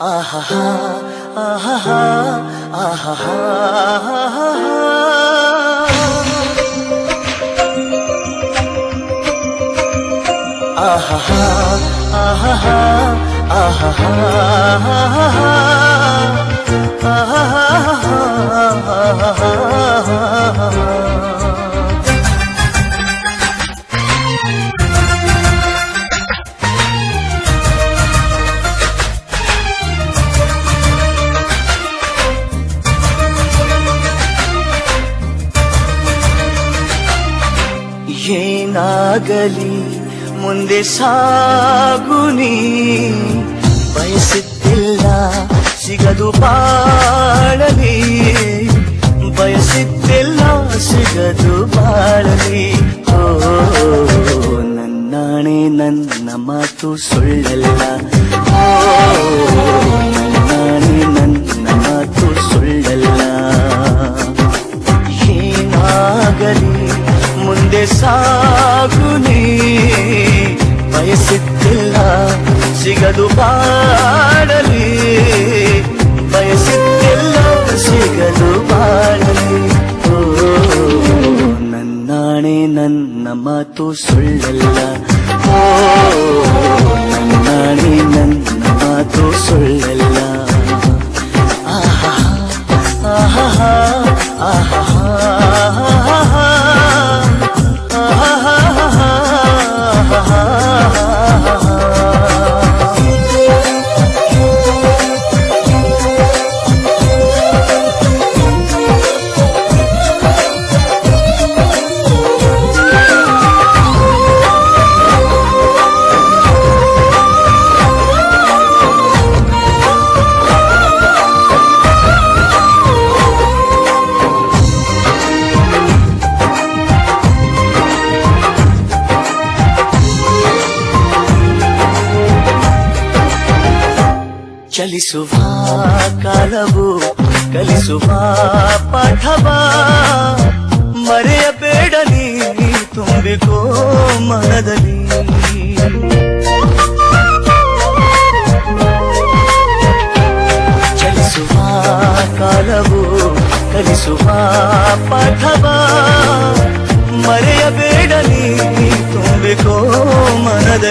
啊哈哈啊哈哈啊哈哈啊哈哈啊哈哈啊哈哈啊哈哈啊哈哈啊哈哈啊哈哈。ಏನಾಗಲಿ ಮುಂದೆ ಸಾಗುನಿ ಬಯಸುತ್ತಿಲ್ಲ ಸಿಗದು ಬಾಳಲಿ. ಬಯಸುತ್ತಿಲ್ಲ ಸಿಗದು ಬಾಳಲಿ. ಓ ನನ್ನಾಣೆ ನನ್ನ ಮಾತು ಸುಳ್ಳಲ್ಲ. ಸಿಗದು ಬಾಳಲಿ. ಬಯಸಿದ್ದೆಲ್ಲ ಸಿಗದು ಬಾಡಲಿ ಓ ನನ್ನಾಣೆ ನನ್ನ ಮಾತು ಸುಳ್ಳಲ್ಲ. ಚಲಿಸುವ ಕಾಲವು ಕಲಿಸುವ ಪಾಠವ. ಮರೆಯಬೇಡ ನೀ ತುಂಬಿಕೋ ಮನದಲ್ಲಿ.